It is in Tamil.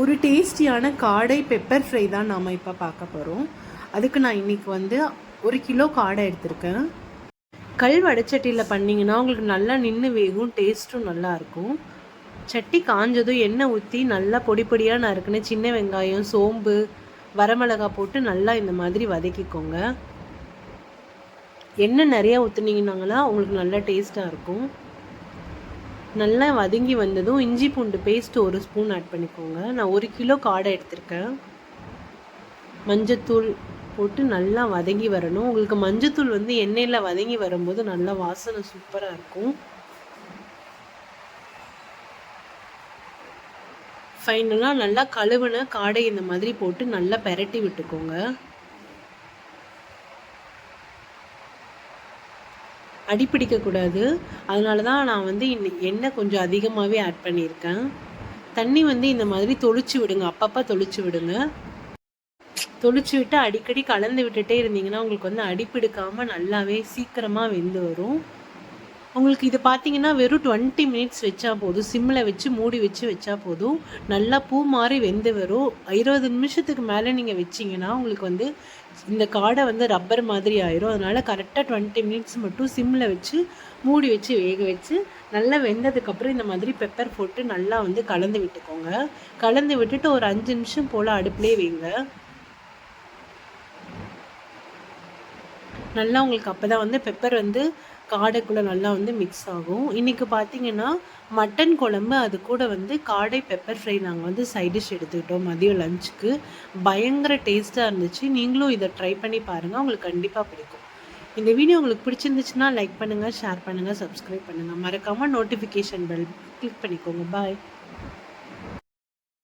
ஒரு டேஸ்டியான காடை பெப்பர் ஃப்ரை தான் நாம் இப்போ பார்க்க போகிறோம் அதுக்கு நான் இன்னைக்கு வந்து ஒரு கிலோ காடை எடுத்திருக்கேன். கல் வடைச்சட்டியில் பண்ணிங்கன்னா உங்களுக்கு நல்லா நின்று வேகும் டேஸ்ட்டும் நல்லாயிருக்கும் சட்டி காஞ்சதும் எண்ணெய் ஊற்றி நல்லா பொடி பொடியாக நறுக்குன சின்ன வெங்காயம் சோம்பு வரமிளகா போட்டு நல்லா இந்த மாதிரி வதக்கிக்கோங்க. எண்ணெய் நிறையா ஊற்றுனீங்கன்னாங்களா உங்களுக்கு நல்லா டேஸ்ட்டாக இருக்கும். நல்லா வதங்கி வந்ததும் இஞ்சி பூண்டு பேஸ்ட் ஒரு ஸ்பூன் ஆட் பண்ணிக்கோங்க. நான் ஒரு கிலோ காடை எடுத்திருக்கேன். மஞ்சத்தூள் போட்டு நல்லா வதங்கி வரணும். உங்களுக்கு மஞ்சத்தூள் வந்து எண்ணெயில் வதங்கி வரும்போது நல்லா வாசனை சூப்பராக இருக்கும். ஃபைனலாக நல்லா கழுவுன காடை இந்த மாதிரி போட்டு நல்லா பெரட்டி விட்டுக்கோங்க. அடிப்பிடிக்கக்கூடாது அதனால தான் நான் வந்து எண்ணெய் கொஞ்சம் அதிகமாகவே ஆட் பண்ணியிருக்கேன். தண்ணி வந்து இந்த மாதிரி தொளிச்சு விடுங்க. அப்பப்போ தொளிச்சு விடுங்க. தொளிச்சு விட்டு அடிக்கடி கலந்து விட்டுட்டே இருந்தீங்கன்னா உங்களுக்கு வந்து அடி நல்லாவே சீக்கிரமாக வெந்து வரும். உங்களுக்கு இது பார்த்தீங்கன்னா வெறும் டுவெண்ட்டி மினிட்ஸ் வச்சா போதும். சிம்மில் வச்சு மூடி வச்சு வச்சா போதும். நல்லா பூ மாதிரி வெந்து வரும். இருபது நிமிஷத்துக்கு மேலே நீங்கள் வச்சிங்கன்னா உங்களுக்கு வந்து இந்த காடை வந்து ரப்பர் மாதிரி ஆயிரும். அதனால் கரெக்டாக டுவெண்ட்டி மினிட்ஸ் மட்டும் சிம்மில் வச்சு மூடி வச்சு வேக வச்சு நல்லா வெந்ததுக்கப்புறம் இந்த மாதிரி பெப்பர் போட்டு நல்லா வந்து கலந்து விட்டுக்கோங்க. கலந்து விட்டுட்டு ஒரு அஞ்சு நிமிஷம் போல் அடுப்புலேயே வைங்க. நல்லா உங்களுக்கு அப்போ தான் வந்து பெப்பர் வந்து காடைக்குள்ளே நல்லா வந்து மிக்ஸ் ஆகும். இன்றைக்கி பார்த்தீங்கன்னா மட்டன் குழம்பு அது கூட வந்து காடை பெப்பர் ஃப்ரை நாங்கள் வந்து சைட் டிஷ் எடுத்துக்கிட்டோம் மதியம் லஞ்சுக்கு பயங்கர டேஸ்ட்டாக இருந்துச்சு. நீங்களும் இதை ட்ரை பண்ணி பாருங்கள் உங்களுக்கு கண்டிப்பாக பிடிக்கும். இந்த வீடியோ உங்களுக்கு பிடிச்சிருந்துச்சுன்னா லைக் பண்ணுங்கள் ஷேர் பண்ணுங்கள் சப்ஸ்கிரைப் பண்ணுங்கள் மறக்காமல் நோட்டிஃபிகேஷன் பெல் கிளிக் பண்ணிக்கோங்க. பாய்